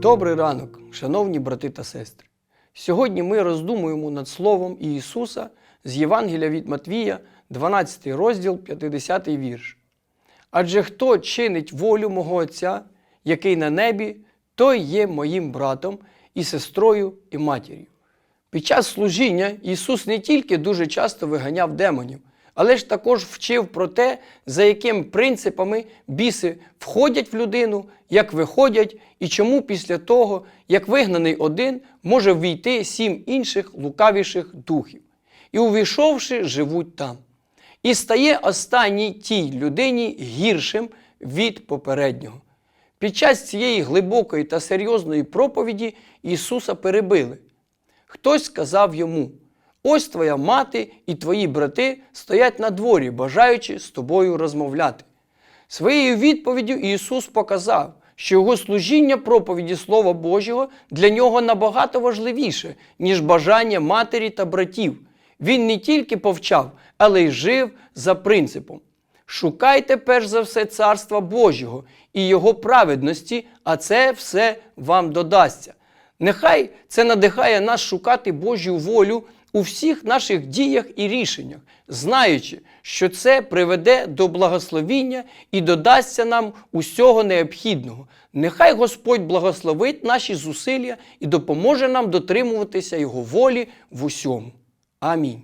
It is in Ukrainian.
Добрий ранок, шановні брати та сестри. Сьогодні ми роздумуємо над Словом Ісуса з Євангелія від Матвія, 12 розділ, 50 вірш. Адже хто чинить волю мого Отця, який на небі, той є моїм братом і сестрою і матір'ю. Під час служіння Ісус не тільки дуже часто виганяв демонів, але ж також вчив про те, за якими принципами біси входять в людину, як виходять, і чому після того, як вигнаний один, може ввійти сім інших лукавіших духів, і, увійшовши, живуть там. І стає останній тій людині гіршим від попереднього. Під час цієї глибокої та серйозної проповіді Ісуса перебили. Хтось сказав йому: ось твоя мати і твої брати стоять на дворі, бажаючи з тобою розмовляти. Своєю відповіддю Ісус показав, що його служіння проповіді Слова Божого для нього набагато важливіше, ніж бажання матері та братів. Він не тільки повчав, але й жив за принципом. Шукайте перш за все Царства Божого і Його праведності, а це все вам додасться. Нехай це надихає нас шукати Божу волю у всіх наших діях і рішеннях, знаючи, що це приведе до благословіння і додасться нам усього необхідного. Нехай Господь благословить наші зусилля і допоможе нам дотримуватися Його волі в усьому. Амінь.